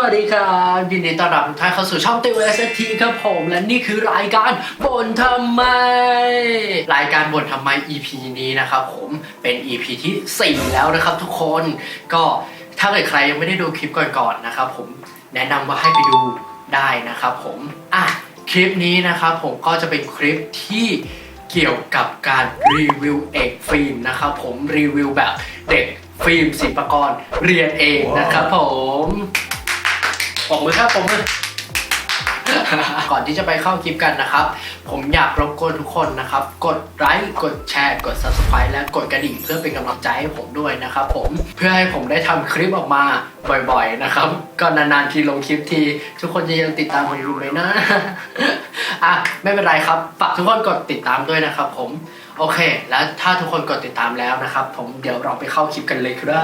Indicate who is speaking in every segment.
Speaker 1: วัสดีครับยินดีต้อนรับทุกท่านเข้าสู่ช่องติวเอสทีครับผม และนี่คือรายการบ่นทำไม รายการบ่นทำไม EP นี้นะครับผมเป็น EP ที่ 4 แล้วนะครับทุกคนก็ถ้าเกิดใครยังไม่ได้ดูคลิปก่อนๆนะครับผมแนะนำว่าให้ไปดูได้นะครับผมอะคลิปนี้นะครับผมก็จะเป็นคลิปที่เกี่ยวกับการรีวิวเอกฟิล์มนะครับผมรีวิวแบบเด็กฟิล์มศิลปกรเรียนเองนะครับผม ปมมือครับปมมือ ก่อนที่จะไปเข้าคลิปกันนะครับ ผมอยากรบกวนทุกคนนะครับ กดไลค์กดแชร์ กด subscribe และกดกระดิ่งเพื่อเป็นกำลังใจให้ผมด้วยนะครับผมเพื่อให้ผมได้ทำคลิปออกมาบ่อยๆนะครับ ก็นานๆทีลงคลิปที ทุกคนจะยังติดตามผมอยู่ไหมนะ อะไม่เป็นไรครับฝากทุกคนกดติดตามด้วยนะครับ ผมโอเค แล้วถ้าทุกคนกดติดตามแล้วนะครับ ผมเดี๋ยวเราไปเข้าคลิปกันเลยครั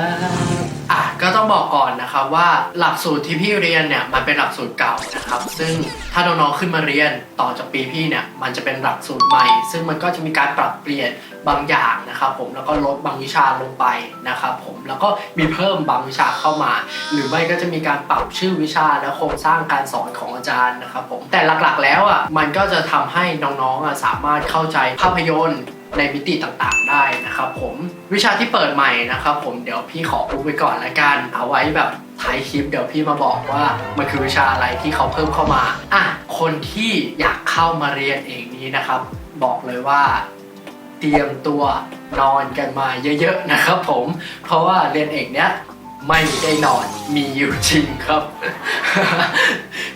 Speaker 1: บ อะก็ต้องบอกก่อนนะครับว่าหลักสูตรที่พี่เรียนเนี่ยมันเป็นหลักสูตรเก่านะครับ ซึ่งถ้าน้องๆขึ้นมาเรียนต่อจากปีพี่เนี่ยมันจะเป็นหลักสูตรใหม่ ซึ่งมันก็จะมีการปรับเปลี่ยน บางอย่างนะครับผมแล้วก็ลดบางวิชาลงไปนะครับผมแล้วก็มีเพิ่มบางวิชาเข้ามา หรือไม่ก็จะมีการปรับชื่อวิชาและโครงสร้างการสอนของอาจารย์นะครับผมแต่หลักๆแล้วอะมันก็จะทำให้น้องๆอะสามารถเข้าใจภาพยนตร์ในมิติต่างๆได้นะครับผมวิชาที่เปิดใหม่นะครับผมเดี๋ยวพี่ขออุบไว้ก่อนละกัน เอาไว้แบบท้ายคลิปเดี๋ยวพี่มาบอกว่ามันคือวิชาอะไรที่เขาเพิ่มเข้ามาอะคนที่อยากเข้ามาเรียนเองนี้นะครับ บอกเลยว่า เตรียมตัวนอนกันมาเยอะๆนะครับผม เพราะว่าเรียนเอกเนี้ยไม่ได้นอนมีอยู่จริงครับ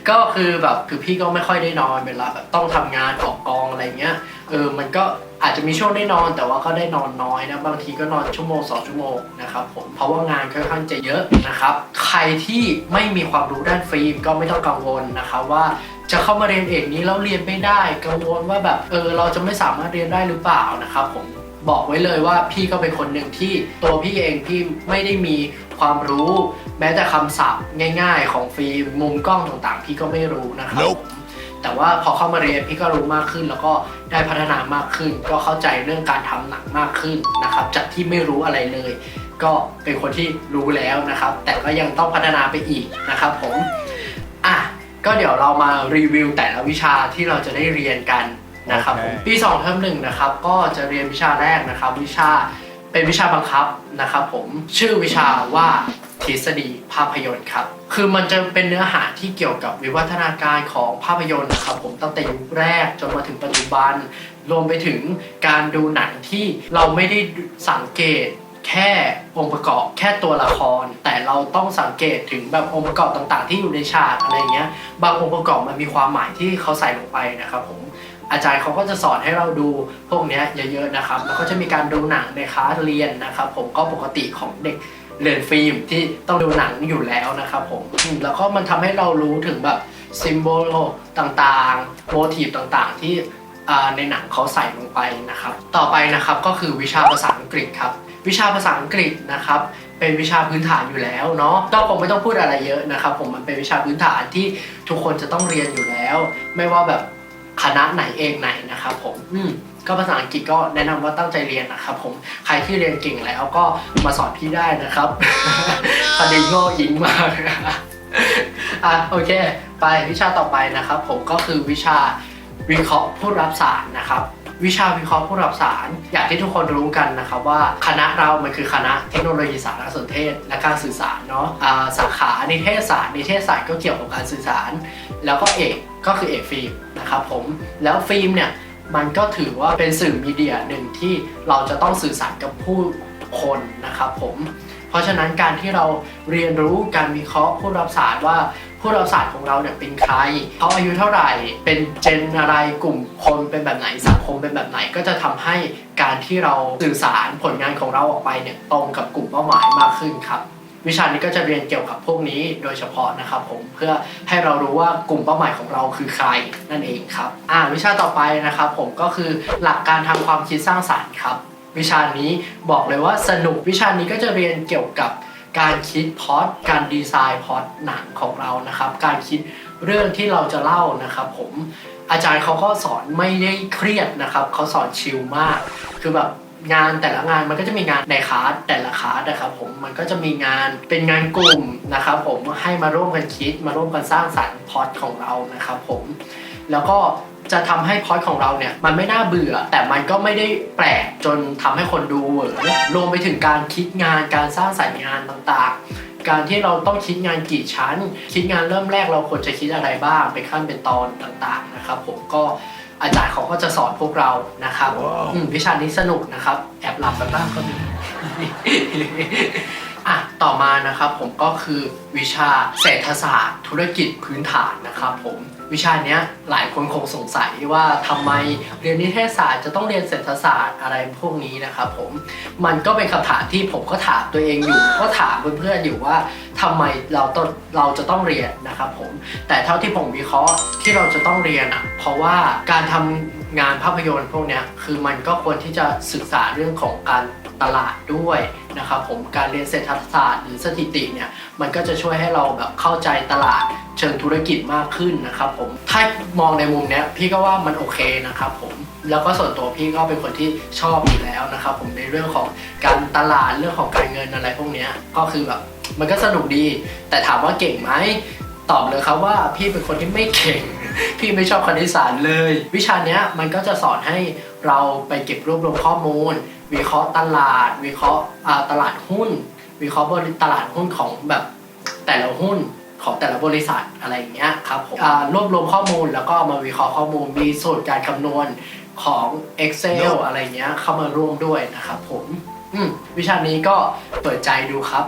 Speaker 1: ก็คือแบบคือพี่ก็ไม่ค่อยได้นอนเวลาแบบต้องทำงานออกกองอะไรเงี้ยเออมันก็อาจจะมีช่วงได้นอนแต่ว่าก็ได้นอนน้อยนะบางทีก็นอนชั่วโมงสองชั่วโมงนะครับผมเพราะว่างานค่อนข้างจะเยอะนะครับ ใครที่ไม่มีความรู้ด้านฟิล์มก็ไม่ต้องกังวลนะครับว่า จะเข้ามาเรียนเอกนี้แล้วเรียนไม่ได้กังวลว่าแบบเออเราจะไม่สามารถเรียนได้หรือเปล่านะครับผมบอกไว้เลยว่าพี่ก็เป็นคนหนึ่งที่ตัวพี่เองพี่ไม่ได้มีความรู้ แม้แต่คำศัพท์ง่าย ๆ ของฟิล์มมุมกล้องต่างๆ พี่ก็ไม่รู้นะครับ
Speaker 2: Nope
Speaker 1: แต่ว่าพอเข้ามาเรียนพี่ก็รู้มากขึ้น แล้วก็ได้พัฒนามากขึ้น ก็เข้าใจเรื่องการทำหนังมากขึ้นนะครับ จากที่ไม่รู้อะไรเลย ก็เป็นคนที่รู้แล้วนะครับ แต่ก็ยังต้องพัฒนาไปอีกนะครับผมอะ ก็เดี๋ยวเรามารีวิวแต่ละวิชาที่เราจะได้เรียนกันนะครับผม
Speaker 2: โอเค
Speaker 1: ปี2เทอมหนึ่งนะครับก็จะเรียนวิชาแรกนะครับ วิชาเป็นวิชาบังคับนะครับผมชื่อวิชาว่าทฤษฎีภาพยนตร์ครับ คือมันจะเป็นเนื้อหาที่เกี่ยวกับวิวัฒนาการของภาพยนตร์นะครับ ผมตั้งแต่ยุคแรกจนมาถึงปัจจุบัน รวมไปถึงการดูหนังที่เราไม่ได้สังเกตแค่องค์ประกอบแค่ตัวละคร แต่ เราต้องสังเกตถึงแบบองค์ประกอบต่างๆ ที่อยู่ในฉากอะไรเงี้ย บางองค์ประกอบมันมีความหมายที่เขาใส่ลงไปนะครับผมอาจารย์เขาก็จะสอนให้เราดูพวกเนี้ยเยอะๆนะครับ แล้วก็จะมีการดูหนังในคลาสเรียนนะครับ ผมก็ปกติของเด็กเรียนฟิล์มที่ต้องดูหนังอยู่แล้วนะครับผมแล้วก็มันทำให้เรารู้ถึงแบบซิมโบลต่างๆโมทีฟต่างๆ ที่ในหนังเขาใส่ลงไปนะครับ ต่อไปนะครับก็คือวิชาภาษาอังกฤษครับ วิชาภาษาอังกฤษนะครับ เป็นวิชาพื้นฐานอยู่แล้วเนาะก็คงไม่ต้องพูดอะไรเยอะนะครับผมมันเป็นวิชาพื้นฐานที่ทุกคนจะต้องเรียนอยู่แล้ว ไม่ว่าแบบคณะไหนเองไหนนะครับผมอืมก็ภาษาอังกฤษก็แนะนำว่าตั้งใจเรียนนะครับผมใครที่เรียนเก่งแล้วก็มาสอนพี่ได้นะครับประเด็นโง่ยิงมากอะโอเค ไปวิชาต่อไปนะครับ ผมก็คือวิชาวิเคราะห์ผู้รับสารนะครับ วิชาวิเคราะห์ผู้รับสาร อย่างที่ทุกคนรู้กันนะครับว่าคณะเรามันคือคณะเทคโนโลยีสารสนเทศ และการสื่อสารเนาะสาขานิเทศศาสตร์นิเทศศาสตร์ก็เกี่ยวกับการสื่อสาร แล้วก็เอกก็คือเอกฟิล์มนะครับผมแล้วฟิล์มเนี่ยมันก็ถือว่าเป็นสื่อมีเดียหนึ่งที่เราจะต้องสื่อสารกับผู้คนนะครับผม เพราะฉะนั้นการที่เราเรียนรู้การวิเคราะห์ผู้รับสารว่า ผู้รับสารของเราเนี่ยเป็นใครเขาอายุเท่าไหร่เป็นเจนอะไรกลุ่มคนเป็นแบบไหนสังคมเป็นแบบไหนก็จะทำให้การที่เราสื่อสารผลงานของเราออกไปเนี่ยตรงกับกลุ่มเป้าหมายมากขึ้นครับวิชานี้ก็จะเรียนเกี่ยวกับพวกนี้โดยเฉพาะนะครับผมเพื่อให้เรารู้ว่ากลุ่มเป้าหมายของเราคือใครนั่นเองครับอ่าวิชาต่อไปนะครับผมก็คือหลักการทำความคิดสร้างสรรค์ครับ วิชานี้บอกเลยว่าสนุกวิชานี้ก็จะเรียนเกี่ยวกับ การคิดพอดการดีไซน์พอดหนังของเรานะครับ การคิดเรื่องที่เราจะเล่านะครับ ผมอาจารย์เขาก็สอนไม่ได้เครียดนะครับเขาสอนชิลมาก คือแบบงานแต่ละงานมันก็จะมีงานในคาสแต่ละคาสนะครับผมมันก็จะมีงานเป็นงานกลุ่มนะครับ ผมให้มาร่วมกันคิดมาร่วมกันสร้างสรรค์พอดของเรานะครับ ผมแล้วก็ จะทำให้พอดของเราเนี่ยมันไม่น่าเบื่อ แต่มันก็ไม่ได้แปลกจนทำให้คนดูเหวอรวมไปถึงการคิดงานการสร้างสรรค์งานต่างๆ การที่เราต้องคิดงานกี่ชั้น คิดงานเริ่มแรกเราควรจะคิดอะไรบ้างเป็นขั้นเป็นตอนต่างๆนะครับผมก็อาจารย์เขาก็จะสอนพวกเรานะครับ
Speaker 2: ว้าว
Speaker 1: อืมวิชานี้สนุกนะครับ แอบหลับไปบ้างก็มีอะต่อมานะครับผมก็คือวิชาเศรษฐศาสตร์ ธุรกิจพื้นฐานนะครับผม วิชาเนี้ยหลายคนคงสงสัยว่าทำไมเรียนนิเทศศาสตร์จะต้องเรียนเศรษฐศาสตร์อะไรพวกนี้นะครับผมมันก็เป็นคำถามที่ผมก็ถามตัวเองอยู่ ก็ถามเพื่อนๆอยู่ว่าทำไมเราต้องเราจะต้องเรียนนะครับผมแต่เท่าที่ผมวิเคราะห์ที่เราจะต้องเรียนอะเพราะว่าการทำงานภาพยนตร์พวกเนี้ยคือมันก็ควรที่จะศึกษาเรื่องของการ ตลาดด้วยนะครับผมการเรียนเศรษฐศาสตร์หรือสถิติเนี่ยมันก็จะช่วยให้เราแบบเข้าใจตลาดเชิงธุรกิจมากขึ้นนะครับผมถ้ามองในมุมเนี้ยพี่ก็ว่ามันโอเคนะครับผมแล้วก็ส่วนตัวพี่ก็เป็นคนที่ชอบอยู่แล้วนะครับผมในเรื่องของการตลาดเรื่องของการเงินอะไรพวกเนี้ยก็คือแบบมันก็สนุกดี แต่ถามว่าเก่งไหมตอบเลยครับว่าพี่เป็นคนที่ไม่เก่ง พี่ไม่ชอบคณิตศาสตร์เลย วิชาเนี้ยมันก็จะสอนให้เราไปเก็บรวบรวมข้อมูล วิเคราะห์ตลาด วิเคราะห์อ่าตลาดหุ้น วิเคราะห์บริตลาดหุ้นของแบบแต่ละหุ้นของแต่ละบริษัทอะไรอย่างเงี้ยครับผมอ่ารวบรวมข้อมูลแล้วก็มาวิเคราะห์ข้อมูลมีสูตรการคำนวณของ Excel อะไรเงี้ยเข้ามาร่วมด้วยนะครับผมอืมวิชานี้ก็เปิดใจดูครับ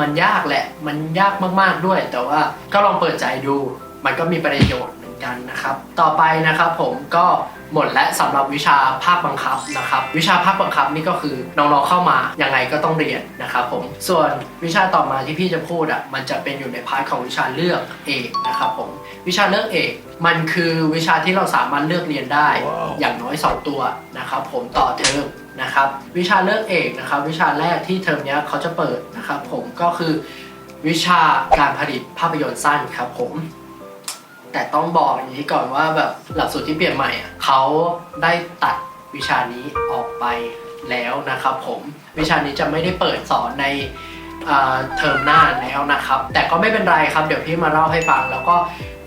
Speaker 1: มันยากแหละ มันยากมากๆด้วย แต่ว่าก็ลองเปิดใจดู มันก็มีประโยชน์ กันนะครับ ต่อไปนะครับผมก็หมดและสำหรับวิชาภาคบังคับนะครับ วิชาภาคบังคับนี่ก็คือน้องๆเข้ามายังไงก็ต้องเรียนนะครับผมส่วนวิชาต่อมาที่พี่จะพูดอะมันจะเป็นอยู่ในพาร์ทของวิชาเลือกเอกนะครับผมวิชาเลือกเอกมันคือวิชาที่เราสามารถเลือกเรียนได้
Speaker 2: ว้าว
Speaker 1: อย่างน้อย 2 ตัวนะครับผมต่อเทอมนะครับวิชาเลือกเอกนะครับวิชาแรกที่เทอมเนี้ยเขาจะเปิดนะครับผมก็คือวิชาการผลิตภาพยนตร์สั้นครับผม แต่ต้องบอกอย่างนี้ก่อนว่าแบบหลักสูตรที่เปลี่ยนใหม่อะเขาได้ตัดวิชานี้ออกไปแล้วนะครับผมวิชานี้จะไม่ได้เปิดสอนในเทอมหน้าแล้วนะครับ แต่ก็ไม่เป็นไรครับ เดี๋ยวพี่มาเล่าให้ฟัง แล้วก็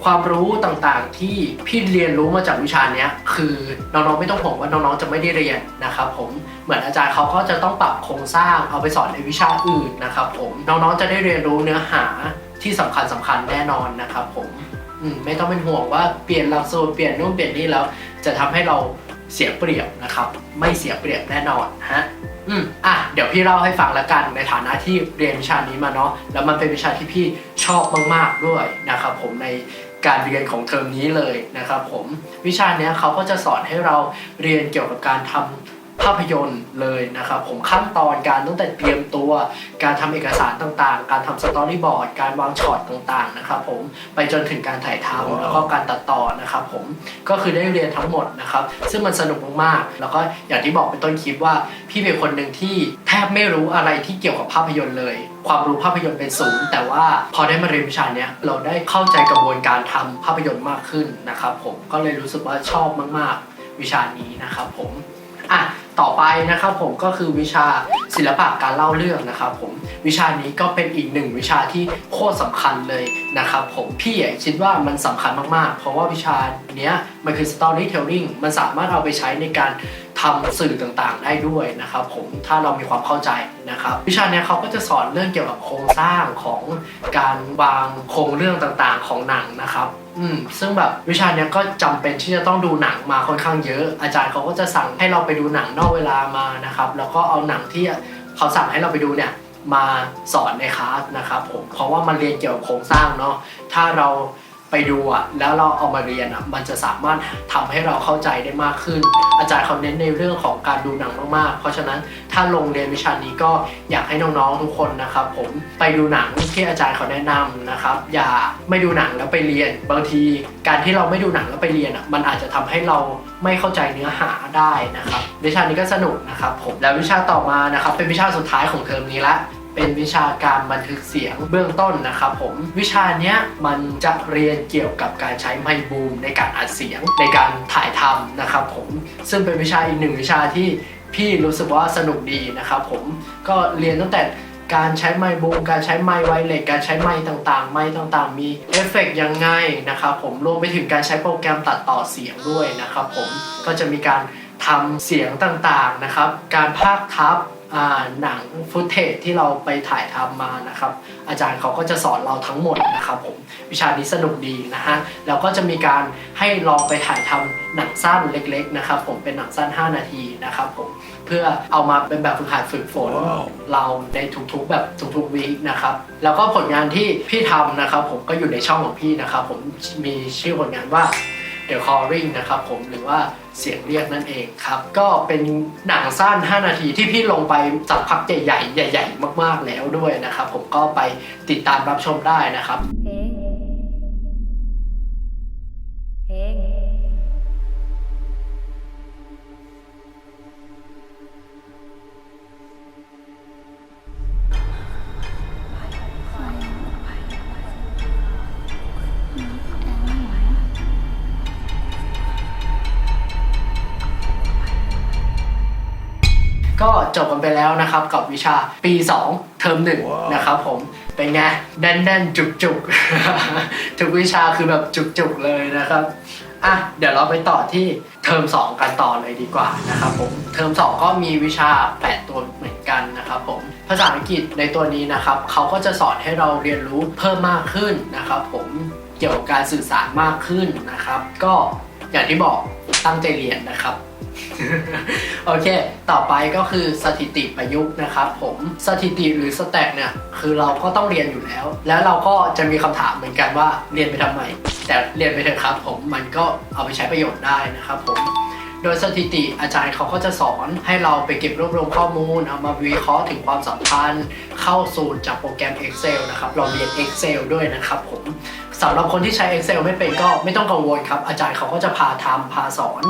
Speaker 1: ความรู้ต่างๆที่พี่เรียนรู้มาจากวิชานี้คือน้องๆไม่ต้องห่วงว่าน้องๆจะไม่ได้เรียนนะครับผมเหมือนอาจารย์เขาก็จะต้องปรับโครงสร้างเอาไปสอนในวิชาอื่นนะครับผมน้องๆจะได้เรียนรู้เนื้อหาที่สำคัญสำคัญแน่นอนนะครับผม อืมไม่ต้องเป็นห่วงว่าเปลี่ยนหลักสูตรเปลี่ยนนู่นเปลี่ยนนี่แล้ว จะทำให้เราเสียเปรียบนะครับ ไม่เสียเปรียบแน่นอนฮะอืมอะเดี๋ยวพี่เล่าให้ฟังละกันในฐานะที่เรียนวิชานี้มาเนาะแล้วมันเป็นวิชาที่พี่ชอบมากๆด้วยนะครับผมในการเรียนของเทอมนี้เลยนะครับผมวิชาเนี้ยเขาก็จะสอนให้เราเรียนเกี่ยวกับการทำ ภาพยนตร์เลยนะครับผมขั้นตอนการตั้งแต่เตรียมตัว การทำเอกสารต่างๆ การทำสตอรี่บอร์ดการวางช็อตต่างๆนะครับผมไปจนถึงการถ่ายทำแล้วก็การตัดต่อนะครับผมก็คือได้เรียนทั้งหมดนะครับซึ่งมันสนุกมากๆ แล้วก็อย่างที่บอกเป็นต้นคลิปว่าพี่เป็นคนหนึ่งที่แทบไม่รู้อะไรที่เกี่ยวกับภาพยนตร์เลย ความรู้ภาพยนตร์เป็นศูนย์แต่ว่าพอได้มาเรียนวิชาเนี้ยเราได้เข้าใจกระบวนการทำภาพยนตร์มากขึ้นนะครับผมก็เลยรู้สึกว่าชอบมากๆ วิชานี้นะครับผมอะ ต่อไปนะครับผมก็คือวิชาศิลปะการเล่าเรื่องนะครับผมวิชานี้ก็เป็นอีกหนึ่งวิชาที่โคตรสำคัญเลยนะครับผมพี่คิดว่ามันสำคัญมากๆ เพราะว่าวิชาเนี้ยมันคือ storytelling มันสามารถเอาไปใช้ในการทำสื่อต่างๆ ได้ด้วยนะครับผมถ้าเรามีความเข้าใจนะครับ วิชาเนี้ยเขาก็จะสอนเรื่องเกี่ยวกับโครงสร้างของการวางโครงเรื่องต่างๆ ของหนังนะครับ อืมซึ่งแบบวิชาเนี้ยก็จำเป็นที่จะต้องดูหนังมาค่อนข้างเยอะ อาจารย์เขาก็จะสั่งให้เราไปดูหนังนอกเวลามานะครับ แล้วก็เอาหนังที่เขาสั่งให้เราไปดูเนี่ยมาสอนในคลาสนะครับผมเพราะว่ามันเรียนเกี่ยวกับโครงสร้างเนาะถ้าเรา ไปดูอะแล้วเราเอามาเรียนอะมันจะสามารถทำให้เราเข้าใจได้มากขึ้น อาจารย์เขาเน้นในเรื่องของการดูหนังมากๆ เพราะฉะนั้นถ้าลงเรียนวิชานี้ก็อยากให้น้องๆทุกคนนะครับ ผมไปดูหนังที่อาจารย์เขาแนะนำนะครับ อย่าไม่ดูหนังแล้วไปเรียน บางทีการที่เราไม่ดูหนังแล้วไปเรียนอะมันอาจจะทำให้เราไม่เข้าใจเนื้อหาได้นะครับ วิชานี้ก็สนุกนะครับผมแล้ววิชาต่อมานะครับเป็นวิชาสุดท้ายของเทอมนี้ละ เป็นวิชาการบันทึกเสียงเบื้องต้นนะครับผมวิชานี้มันจะเรียนเกี่ยวกับการใช้ไมค์บูมในการอัดเสียงในการถ่ายทำนะครับผมซึ่งเป็นวิชาอีกหนึ่งวิชาที่พี่รู้สึกว่าสนุกดีนะครับผมก็เรียนตั้งแต่การใช้ไมค์บูมการใช้ไมค์ไวเลสการใช้ไมค์ต่างๆ ไมค์ต่างๆ มีเอฟเฟกต์ยังไงนะครับผมรวมไปถึงการใช้โปรแกรมตัดต่อเสียงด้วยนะครับผมก็จะมีการทำเสียงต่างๆนะครับ การพากทับ หนังฟุตเทจที่เราไปถ่ายทำมานะครับ อาจารย์เขาก็จะสอนเราทั้งหมดนะครับผมวิชานี้สนุกดีนะฮะแล้วก็จะมีการให้ลองไปถ่ายทำหนังสั้นเล็กๆนะครับผมเป็นหนังสั้น 5 นาทีนะครับผมเพื่อเอามาเป็นแบบฝึกหัดฝึกฝน
Speaker 2: ว้าว
Speaker 1: เราในทุกๆแบบทุกๆวีคนะครับแล้วก็ผลงานที่พี่ทำนะครับผมก็อยู่ในช่องของพี่นะครับผมมีชื่อผลงานว่า The Calling นะครับผมหรือว่าเสียงเรียกนั่นเองครับ ก็เป็นหนังสั้น 5 นาทีที่พี่ลงไปสักพักใหญ่ๆใหญ่ ๆ มากๆแล้วด้วยนะครับ ผมก็ไปติดตามรับชมได้นะครับ ก็จบกันไปแล้วนะครับกับวิชาปี 2 เทอมหนึ่ง
Speaker 2: ว้าว
Speaker 1: นะครับผมเป็นไงแน่นๆ จุกๆ ทุกวิชาคือแบบจุกๆเลยนะครับอะเดี๋ยวเราไปต่อที่เทอม 2 กันต่อเลยดีกว่านะครับผมเทอม 2 ก็มีวิชา 8 ตัวเหมือนกันนะครับผมภาษาอังกฤษในตัวนี้นะครับเขาก็จะสอนให้เราเรียนรู้เพิ่มมากขึ้นนะครับผมเกี่ยวกับการสื่อสารมากขึ้นนะครับ ก็อย่างที่บอกตั้งใจเรียนนะครับ โอเค ต่อไปก็คือสถิติประยุกต์นะครับผมสถิติหรือสแต็กเนี่ยคือเราก็ต้องเรียนอยู่แล้ว แล้วเราก็จะมีคำถามเหมือนกันว่าเรียนไปทำไม แต่เรียนไปเถอะครับผมมันก็เอาไปใช้ประโยชน์ได้นะครับผม โดยสถิติอาจารย์เขาก็จะสอนให้เราไปเก็บรวบรวมข้อมูล เอามาวิเคราะห์ถึงความสัมพันธ์ เข้าสูตรจากโปรแกรม Excel นะครับ เราเรียน Excel ด้วยนะครับผมสำหรับคนที่ใช้ Excel ไม่เป็นก็ไม่ต้องกังวลครับ อาจารย์เขาก็จะพาทำพาสอน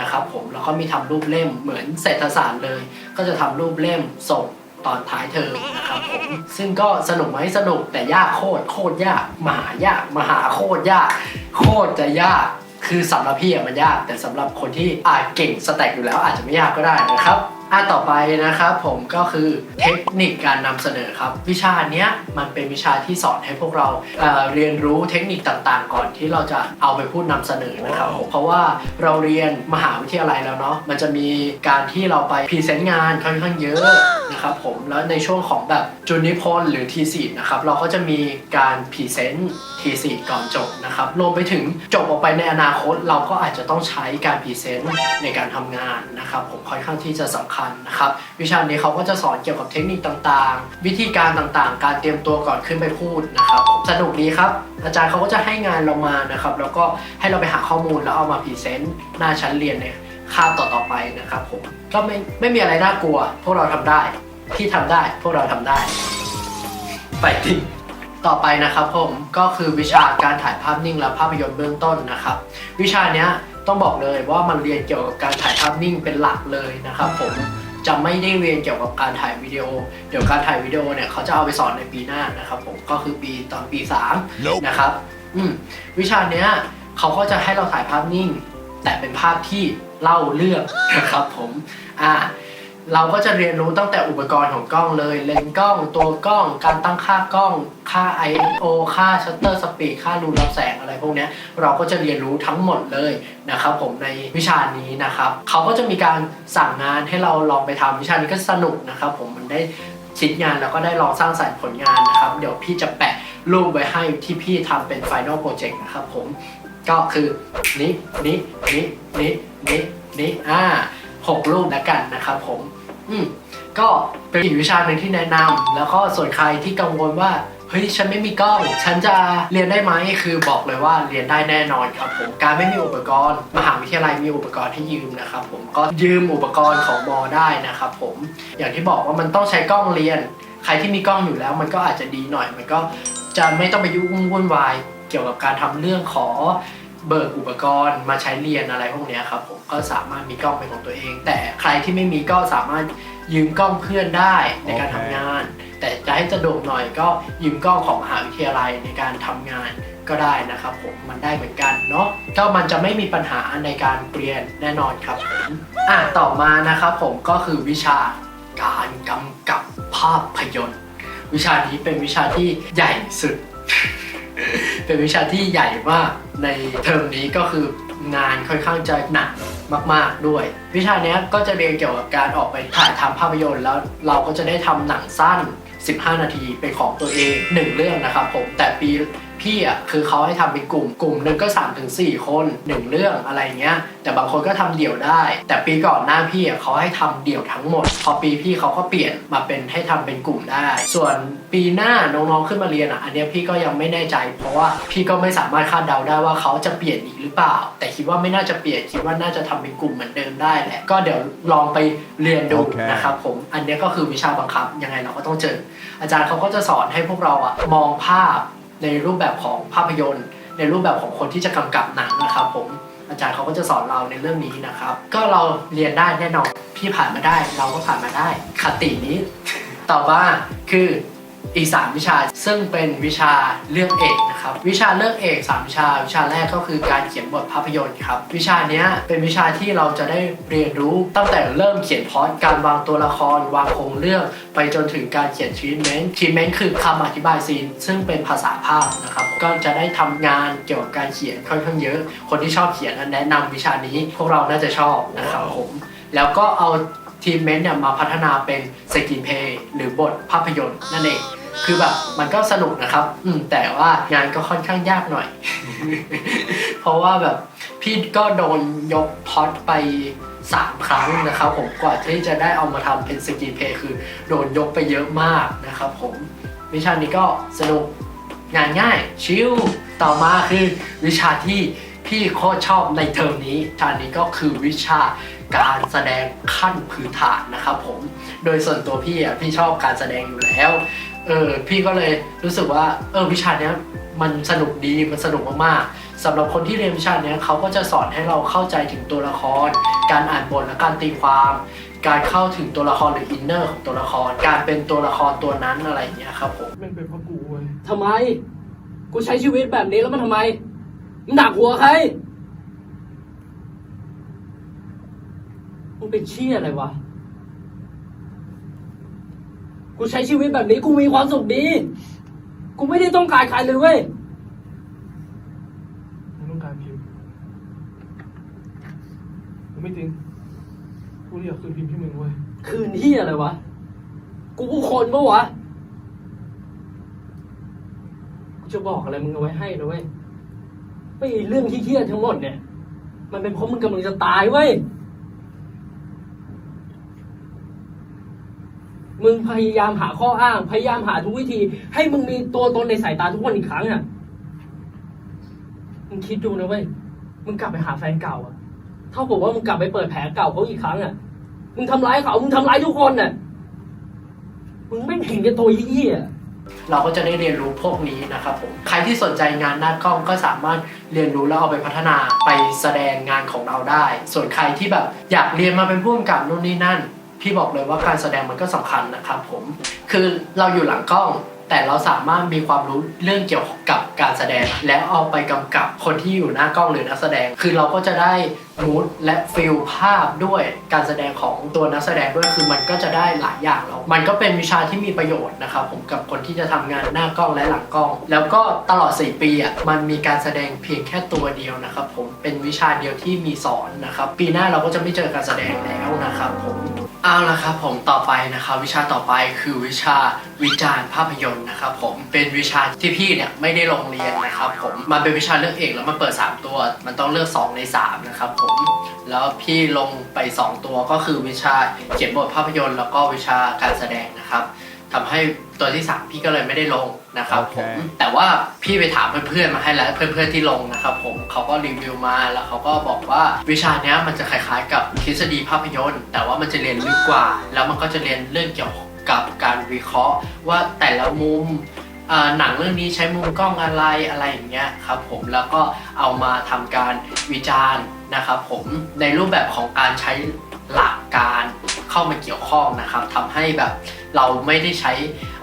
Speaker 1: นะครับผมแล้วก็มีทำรูปเล่มเหมือนเศรษฐศาสตร์เลย ก็จะทำรูปเล่มส่งตอนท้ายเทอมนะครับผมซึ่งก็สนุกไหมสนุกแต่ยากโคตรโคตรยากมหายากมหาโคตรยาก โคตรจะยาก คือสำหรับพี่อะมันยาก แต่สำหรับคนที่อาจเก่งสแต็กอยู่แล้วอาจจะไม่ยากก็ได้นะครับอะต่อไปนะครับผมก็คือเทคนิคการนำเสนอครับ วิชาเนี้ยมันเป็นวิชาที่สอนให้พวกเราเอ่อเรียนรู้เทคนิคต่างๆ ก่อนที่เราจะเอาไปพูดนำเสนอนะครับผมเพราะว่าเราเรียนมหาวิทยาลัยแล้วเนาะมันจะมีการที่เราไปพรีเซนต์งานค่อนข้างเยอะนะครับผมแล้วในช่วงของแบบจุลนิพนธ์หรือทีสีนะครับเราก็จะมีการพรีเซนต์ทีสีก่อนจบนะครับรวมไปถึงจบออกไปในอนาคตเราก็อาจจะต้องใช้การพรีเซนต์ในการทำงานนะครับผมค่อนข้างที่จะสำคัญนะครับวิชานี้เขาก็จะสอนเกี่ยวกับเทคนิคต่างๆ วิธีการต่างๆ การเตรียมตัวก่อนขึ้นไปพูดนะครับสนุกดีครับอาจารย์เขาก็จะให้งานเรามานะครับแล้วก็ให้เราไปหาข้อมูลแล้วเอามาพรีเซนต์หน้าชั้นเรียนในคาบต่อๆไปนะครับผมก็ไม่ไม่มีอะไรน่ากลัว พวกเราทำได้พี่ทำได้พวกเราทำได้ไปทิ้ง ต่อไปนะครับผมก็คือวิชาการถ่ายภาพนิ่งและภาพยนตร์เบื้องต้นนะครับ วิชาเนี้ยต้องบอกเลยว่ามันเรียนเกี่ยวกับการถ่ายภาพนิ่งเป็นหลักเลยนะครับผมจะไม่ได้เรียนเกี่ยวกับการถ่ายวิดีโอ เดี๋ยวการถ่ายวิดีโอเนี่ยเขาจะเอาไปสอนในปีหน้านะครับผมก็คือปีตอนปี3
Speaker 2: Nope.
Speaker 1: นะครับอืมวิชาเนี้ยเขาก็จะให้เราถ่ายภาพนิ่ง แต่เป็นภาพที่เล่าเรื่องนะครับผมอ่า เราก็จะเรียนรู้ตั้งแต่อุปกรณ์ของกล้องเลย เลนส์กล้อง ตัวกล้อง การตั้งค่ากล้อง ค่า ISO ค่าชัตเตอร์สปีด ค่ารูรับแสงอะไรพวกนี้เราก็จะเรียนรู้ทั้งหมดเลยนะครับผมในวิชานี้นะครับเขาก็จะมีการสั่งงานให้เราลองไปทำวิชานี้ก็สนุกนะครับผมมันได้คิดงานแล้วก็ได้ลองสร้างสรรค์ผลงานนะครับ เดี๋ยวพี่จะแปะรูปไว้ให้ที่พี่ทำเป็น Final Project นะครับผมก็คือนี้นี้นี้นี้นี้นี้อ่าหกรูปแล้วกันนะครับผม อืมก็เป็นอีกวิชาหนึ่งที่แนะนำแล้วก็ส่วนใครที่กังวลว่าเฮ้ยฉันไม่มีกล้อง ฉันจะเรียนได้ไหมคือบอกเลยว่าเรียนได้แน่นอนครับผมการไม่มีอุปกรณ์ มหาวิทยาลัยมีอุปกรณ์ให้ยืมนะครับผมก็ยืมอุปกรณ์ของมอได้นะครับผมอย่างที่บอกว่ามันต้องใช้กล้องเรียน ใครที่มีกล้องอยู่แล้ว มันก็อาจจะดีหน่อย มันก็จะไม่ต้องไปยุ่งวุ่นวายเกี่ยวกับการทำเรื่องขอ เบิกอุปกรณ์มาใช้เรียนอะไรพวกนี้ครับผมก็สามารถมีกล้องเป็นของตัวเอง แต่ใครที่ไม่มีก็สามารถยืมกล้องเพื่อนได้ในการ
Speaker 2: โอเค
Speaker 1: ทำงาน แต่จะให้สะดวกหน่อยก็ยืมกล้องของมหาวิทยาลัยในการทำงานก็ได้นะครับผมมันได้เหมือนกันเนาะก็มันจะไม่มีปัญหาในการเรียนแน่นอนครับผมอะต่อมานะครับผมก็คือวิชาการกำกับภาพยนตร์ วิชานี้เป็นวิชาที่ใหญ่สุด เป็นวิชาที่ใหญ่มากในเทอมนี้ก็คืองานค่อนข้างจะหนักมาก ๆ ด้วย วิชาเนี้ยก็จะเรียนเกี่ยวกับการออกไปถ่ายทำภาพยนตร์แล้วเราก็จะได้ทำหนังสั้น 15 นาทีเป็นของตัวเอง 1 เรื่องนะครับผมแต่ปี พี่อะคือเขาให้ทำเป็นกลุ่มกลุ่มหนึ่งก็3ถึง4คน1เรื่องอะไรเงี้ยแต่บางคนก็ทำเดี่ยวได้ แต่ปีก่อนหน้าพี่อะเขาให้ทำเดี่ยวทั้งหมด พอปีพี่เขาก็เปลี่ยนมาเป็นให้ทำเป็นกลุ่มได้ ส่วนปีหน้าน้องๆขึ้นมาเรียนอะอันเนี้ยพี่ก็ยังไม่แน่ใจ เพราะว่าพี่ก็ไม่สามารถคาดเดาได้ว่าเขาจะเปลี่ยนอีกหรือเปล่า แต่คิดว่าไม่น่าจะเปลี่ยนคิดว่าน่าจะทำเป็นกลุ่มเหมือนเดิมได้แหละก็เดี๋ยวลองไปเรียนดู
Speaker 2: โอเค
Speaker 1: นะครับผมอันเนี้ยก็คือวิชาบังคับยังไงเราก็ต้องเจอ อาจารย์เขาก็จะสอนให้พวกเราอะมองภาพ ในรูปแบบของภาพยนตร์ ในรูปแบบของคนที่จะกำกับหนังนะครับผมอาจารย์เขาก็จะสอนเราในเรื่องนี้นะครับ ก็เราเรียนได้แน่นอนพี่ผ่านมาได้ เราก็ผ่านมาได้คตินี้ ต่อมาคือ อีกสามวิชาซึ่งเป็นวิชาเลือกเอกนะครับ วิชาเลือกเอกสามวิชา วิชาแรกก็คือการเขียนบทภาพยนตร์ครับ วิชานี้เป็นวิชาที่เราจะได้เรียนรู้ตั้งแต่เริ่มเขียนพอตการวางตัวละคร วางโครงเรื่อง ไปจนถึงการเขียนทรีเมนต์ทรีเมนต์คือคำอธิบายซีน ซึ่งเป็นภาษาภาพนะครับก็จะได้ทำงานเกี่ยวกับการเขียนค่อนข้างเยอะ คนที่ชอบเขียนแนะนำวิชานี้พวกเราน่าจะชอบนะครับผมแล้วก็เอา ทีมเมนต์เนี่ยมาพัฒนาเป็นสกรีนเพย์หรือบทภาพยนตร์นั่นเอง คือแบบมันก็สนุกนะครับ อืมแต่ว่างานก็ค่อนข้างยากหน่อย เพราะว่าแบบพี่ก็โดนยกพล็อดไป3ครั้งนะครับผมกว่าที่จะได้เอามาทำเป็นสกรีนเพย์คือโดนยกไปเยอะมากนะครับผมวิชานี้ก็สนุกงานง่ายชิลต่อมาคือวิชาที่พี่โคตรชอบในเทอมนี้วิชานี้ก็คือวิชา การแสดงขั้นพื้นฐานนะครับผม โดยส่วนตัวพี่อะพี่ชอบการแสดงอยู่แล้ว เออพี่ก็เลยรู้สึกว่าเออวิชาเนี้ยมันสนุกดีมันสนุกมากๆสำหรับคนที่เรียนวิชาเนี้ยเขาก็จะสอนให้เราเข้าใจถึงตัวละคร การอ่านบทและการตีความ การเข้าถึงตัวละครหรืออินเนอร์ของตัวละคร การเป็นตัวละครตัวนั้นอะไรอย่างเงี้ยครับผม
Speaker 3: แม่เป็นเพราะกูเว้ย
Speaker 4: ทำไม กูใช้ชีวิตแบบนี้แล้วมันทำไมมึงดักหัวใคร มึง เป็นเชี่ยอะไรวะ กูใช้ชีวิตแบบนี้กูมีความสุขดี กูไม่ได้ต้องการใครเลยเว้ย
Speaker 3: มึงต้องการพิมพ์กูไม่จริง กูอยากคืนพิมพ์ให้มึงเว้ย
Speaker 4: คืนที่อะไรวะ กูกูคนปะวะ กูจะบอกอะไรมึงเอาไว้ให้นะเว้ยไอ้เรื่องที่เครียดทั้งหมดเนี่ย มันเป็นเพราะมึงกำลังจะตายเว้ย มึงพยายามหาข้ออ้าง พยายามหาทุกวิธี ให้มึงมีตัวตนในสายตาทุกคนอีกครั้งอะมึงคิดดูนะเว้ยมึงกลับไปหาแฟนเก่าอะเท่ากับว่ามึงกลับไปเปิดแผลเก่าเขาอีกครั้งอะมึงทำร้ายเขา มึงทำร้ายทุกคนน่ะ มึงไม่เห็นแก่ตัวเหี้ย
Speaker 1: เราก็จะได้เรียนรู้พวกนี้นะครับผม ใครที่สนใจงานหน้ากล้องก็สามารถเรียนรู้แล้วเอาไปพัฒนาไปแสดงงานของเราได้ ส่วนใครที่แบบอยากเรียนมาเป็นผู้กำกับนู่นนี่นั่น พี่บอกเลยว่าการแสดงมันก็สำคัญนะครับผมคือเราอยู่หลังกล้อง แต่เราสามารถมีความรู้เรื่องเกี่ยวกับการแสดง แล้วเอาไปกำกับคนที่อยู่หน้ากล้องหรือนักแสดง คือเราก็จะได้มูดและฟิลภาพด้วยการแสดงของตัวนักแสดงด้วยคือมันก็จะได้หลายอย่างแล้วมันก็เป็นวิชาที่มีประโยชน์นะครับผมกับคนที่จะทำงานหน้ากล้องและหลังกล้อง แล้วก็ตลอด 4 ปีอะมันมีการแสดงเพียงแค่ตัวเดียวนะครับผมเป็นวิชาเดียวที่มีสอนนะครับปีหน้าเราก็จะไม่เจอการแสดงแล้วนะครับผม เอาละครับผมต่อไปนะครับวิชาต่อไปคือวิชาวิจารณ์ภาพยนตร์นะครับผมเป็นวิชาที่พี่เนี่ยไม่ได้ลงเรียนนะครับผมมันเป็นวิชาเลือกเอกแล้วมันเปิด 3 ตัว มันต้องเลือก 2 ใน 3 นะครับผมแล้วพี่ลงไป 2 ตัวก็คือวิชาเขียนบทภาพยนตร์ แล้วก็วิชาการแสดงนะครับ ทำให้ตัวที่ 3 พี่ก็เลยไม่ได้ลงนะครับผม
Speaker 2: โอเค
Speaker 1: แต่ว่าพี่ไปถามเพื่อนๆมาให้แล้วเพื่อนๆที่ลงนะครับผมเขาก็รีวิวมาแล้วเขาก็บอกว่าวิชาเนี้ยมันจะคล้ายๆ กับทฤษฎีภาพยนตร์ แต่ว่ามันจะเรียนลึกกว่า แล้วมันก็จะเรียนเรื่องเกี่ยวกับการวิเคราะห์ ว่าแต่ละมุมเอ่อหนังเรื่องนี้ใช้มุมกล้องอะไรอะไรอย่างเงี้ยครับผมแล้วก็เอามาทำการวิจารณ์นะครับผมในรูปแบบของการใช้หลักการเข้ามาเกี่ยวข้องนะครับทำให้แบบ เราไม่ได้ใช้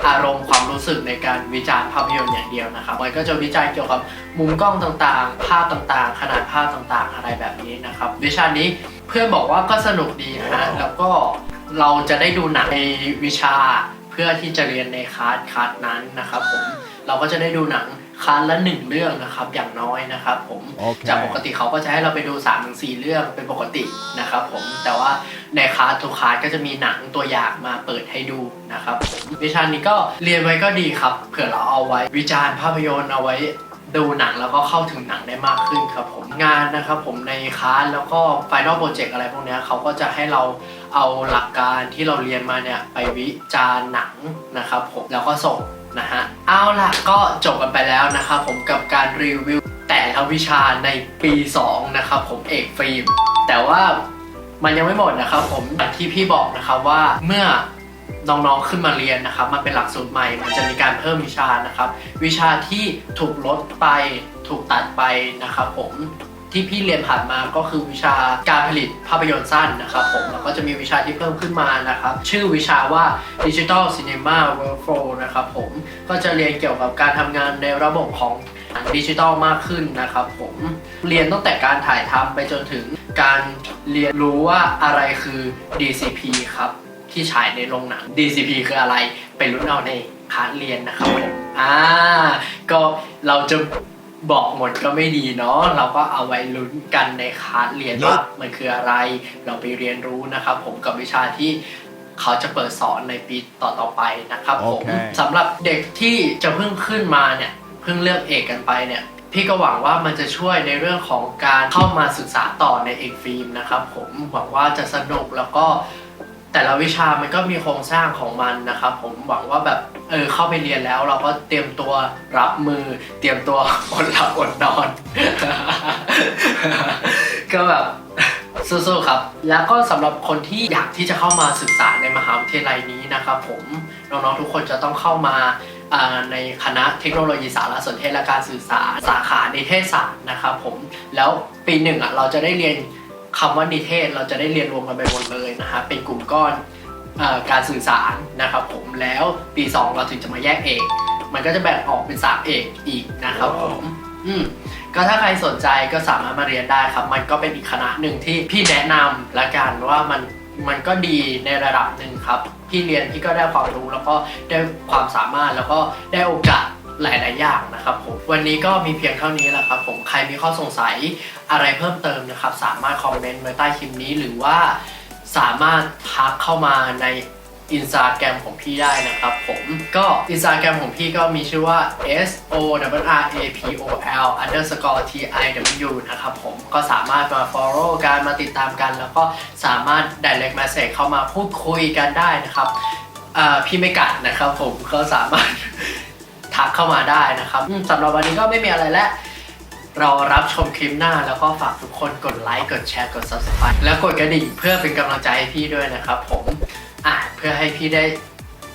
Speaker 1: อารมณ์ความรู้สึกในการวิจารณ์ภาพยนตร์อย่างเดียวนะครับมันก็จะวิจัยเกี่ยวกับมุมกล้องต่างๆ ภาพต่างๆ ขนาดภาพต่างๆ อะไรแบบนี้นะครับ วิชานี้เพื่อนบอกว่าก็สนุกดีนะฮะแล้วก็เราจะได้ดูหนังในวิชาเพื่อที่จะเรียนในคลาสคลาสนั้นนะครับผมเราก็จะได้ดูหนัง คลาสละหนึ่งเรื่องนะครับอย่างน้อยนะครับผม
Speaker 2: โอเค
Speaker 1: จากปกติเขาก็จะให้เราไปดู3าถึงสเรื่องเป็นปกตินะครับผมแต่ว่าในคลาสทุกคลาสก็จะมีหนังตัวอย่างมาเปิดให้ดูนะครับผมวิชานี้ก็เรียนไว้ก็ดีครับเผื่อเราเอาไว้วิจารณ์ภาพยนตร์เอาไว้ดูหนังแล้วก็เข้าถึงหนังได้มากขึ้นครับผมงานนะครับผมในคลาสแล้วก็ Final Project อะไรพวกเนี้ยเขาก็จะให้เราเอาหลักการที่เราเรียนมาเนี่ยไปวิจารณ์หนังนะครับผมแล้วก็ส่ง นะฮะ เอาล่ะก็จบกันไปแล้วนะครับผมกับการรีวิวแต่ละวิชาในปี 2 นะครับผมเอกฟิล์ม แต่ว่ามันยังไม่หมดนะครับผมอย่างที่พี่บอกนะครับว่าเมื่อน้องๆขึ้นมาเรียนนะครับ มันเป็นหลักสูตรใหม่ มันจะมีการเพิ่มวิชานะครับ วิชาที่ถูกลดไปถูกตัดไปนะครับผม ที่พี่เรียนผ่านมาก็คือวิชาการผลิตภาพยนตร์สั้นนะครับผมแล้วก็จะมีวิชาที่เพิ่มขึ้นมานะครับ ชื่อวิชาว่า Digital Cinema Workflow นะครับผมก็จะเรียนเกี่ยวกับการทำงานในระบบของดิจิทัลมากขึ้นนะครับผมเรียนตั้งแต่การถ่ายทำไปจนถึงการเรียนรู้ว่าอะไรคือ DCP ครับ ที่ฉายในโรงหนัง DCP คืออะไรไปรู้นเอาในคาสเรียนนะครับผมอ่าก็เราจะ บอกหมดก็ไม่ดีเนาะเราก็เอาไว้ลุ้นกันในคลาสเรียนว่ามันคืออะไร เราไปเรียนรู้นะครับผมกับวิชาที่เขาจะเปิดสอนในปีต่อๆไปนะครับผม
Speaker 2: โอเค
Speaker 1: สำหรับเด็กที่จะเพิ่งขึ้นมาเนี่ยเพิ่งเลือกเอกกันไปเนี่ยพี่ก็หวังว่ามันจะช่วยในเรื่องของการเข้ามาศึกษาต่อในเอกฟิล์มนะครับผมหวังว่าจะสนุกแล้วก็ แต่ละวิชามันก็มีโครงสร้างของมันนะครับ ผมหวังว่าแบบเออเข้าไปเรียนแล้วเราก็เตรียมตัวรับมือ เตรียมตัวอดหลับอดนอน ก็แบบสู้ๆครับ แล้วก็สำหรับคนที่อยากที่จะเข้ามาศึกษาในมหาวิทยาลัยนี้นะครับผมน้องๆทุกคนจะต้องเข้ามาอ่าในคณะเทคโนโลยีสารสนเทศและการสื่อสารสาขานิเทศศาสตร์นะครับผมแล้วปีหนึ่งอะเราจะได้เรียน คำว่านิเทศเราจะได้เรียนรวมกันไปหมดเลยนะฮะเป็นกลุ่มก้อนเอ่อการสื่อสารนะครับผมแล้วปี 2 เราถึงจะมาแยกเอก มันก็จะแบ่งออกเป็นสามเอกอีกนะครับผมอืมก็ถ้าใครสนใจก็สามารถมาเรียนได้ครับ มันก็เป็นอีกคณะหนึ่งที่พี่แนะนำละกันว่ามันมันก็ดีในระดับหนึ่งครับ พี่เรียนพี่ก็ได้ความรู้แล้วก็ได้ความสามารถแล้วก็ได้โอกาส หลายๆอย่างนะครับผมวันนี้ก็มีเพียงเท่านี้แหละครับผมใครมีข้อสงสัยอะไรเพิ่มเติมนะครับ สามารถคอมเมนต์ไว้ใต้คลิปนี้หรือว่าสามารถทักเข้ามาในอินสตาแกรมของพี่ได้นะครับผมก็อินสตาแกรมของพี่ก็มีชื่อว่า s o w r a p o l underscore t i w นะครับผมก็สามารถมา follow กันมาติดตามกัน แล้วก็สามารถ direct message เข้ามาพูดคุยกันได้นะครับพี่ไม่กัดนะครับผมก็สามารถ เข้ามาได้นะครับสำหรับวันนี้ก็ไม่มีอะไรแล้วเรารับชมคลิปหน้าแล้วก็ฝากทุกคนกดไลค์กดแชร์กด subscribe แล้วกดกระดิ่งเพื่อเป็นกำลังใจให้พี่ด้วยนะครับ ผมอะเพื่อให้พี่ได้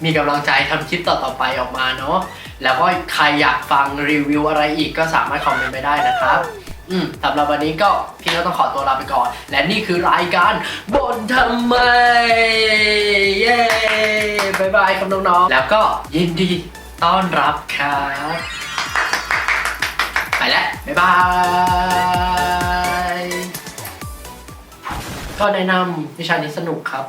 Speaker 1: มีกำลังใจทำคลิปต่อๆไปออกมาเนาะแล้วก็ใครอยากฟังรีวิวอะไรอีกก็สามารถคอมเมนต์ไปได้นะครับอืมสำหรับวันนี้ก็พี่ก็ต้องขอตัวลาไปก่อน และนี่คือรายการบนทำไม เย้บายบายครับน้องๆแล้วก็ยินดี ต้อนรับครับ ไปแล้ว บ๊ายบาย ก็แนะนำวิชานี้สนุกครับ